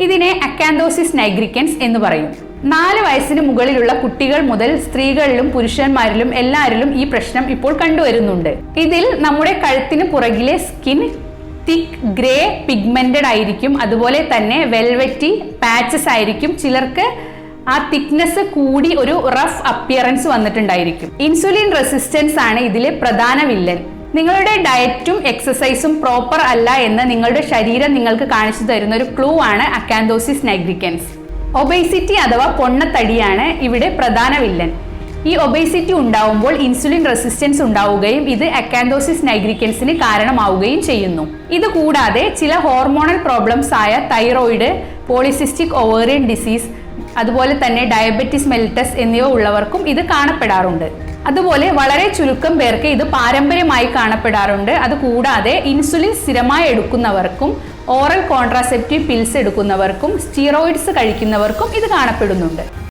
ഇതിനെ acanthosis nigricans എന്ന് പറയും. നാല് വയസ്സിന് മുകളിലുള്ള കുട്ടികൾ മുതൽ സ്ത്രീകളിലും പുരുഷന്മാരിലും എല്ലാവരിലും ഈ പ്രശ്നം ഇപ്പോൾ കണ്ടുവരുന്നുണ്ട്. ഇതിൽ നമ്മുടെ കഴുത്തിന് പുറകിലെ സ്കിൻ തിക്ക് ഗ്രേ പിഗ്മെന്റഡ് ആയിരിക്കും. അതുപോലെ തന്നെ വെൽവെറ്റി പാച്ചസ് ആയിരിക്കും. ചിലർക്ക് ആ തിക്നെസ് കൂടി ഒരു റഫ് അപ്പിയറൻസ് വന്നിട്ടുണ്ടായിരിക്കും. ഇൻസുലിൻ റെസിസ്റ്റൻസ് ആണ് ഇതിലെ പ്രധാന വില്ലൻ. നിങ്ങളുടെ ഡയറ്റും എക്സസൈസും പ്രോപ്പർ അല്ല എന്ന് നിങ്ങളുടെ ശരീരം നിങ്ങൾക്ക് കാണിച്ചു തരുന്ന ഒരു ക്ലൂ ആണ് അക്കാന്തോസിസ് നൈഗ്രിക്കൻസ് ഒബേസിറ്റി അഥവാ പൊണ്ണത്തടിയാണ് ഇവിടെ പ്രധാന വില്ലൻ. ഈ ഒബേസിറ്റി ഉണ്ടാവുമ്പോൾ ഇൻസുലിൻ റെസിസ്റ്റൻസ് ഉണ്ടാവുകയും ഇത് അക്കാന്തോസിസ് നൈഗ്രിക്കൻസിന് കാരണമാവുകയും ചെയ്യുന്നു. ഇത് കൂടാതെ ചില ഹോർമോണൽ പ്രോബ്ലംസ് ആയ തൈറോയിഡ് പോളിസിസ്റ്റിക് ഓവേറിയൻ ഡിസീസ് അതുപോലെ തന്നെ ഡയബറ്റിസ് മെലിറ്റസ് എന്നിവ ഉള്ളവർക്കും ഇത് കാണപ്പെടാറുണ്ട്. അതുപോലെ വളരെ ചുരുക്കം പേർക്ക് ഇത് പാരമ്പര്യമായി കാണപ്പെടാറുണ്ട്. അതുകൂടാതെ ഇൻസുലിൻ സ്ഥിരമായി എടുക്കുന്നവർക്കും ഓറൽ കോൺട്രാസെപ്റ്റീവ് പിൽസ് എടുക്കുന്നവർക്കും സ്റ്റീറോയിഡ്സ് കഴിക്കുന്നവർക്കും ഇത് കാണപ്പെടുന്നുണ്ട്.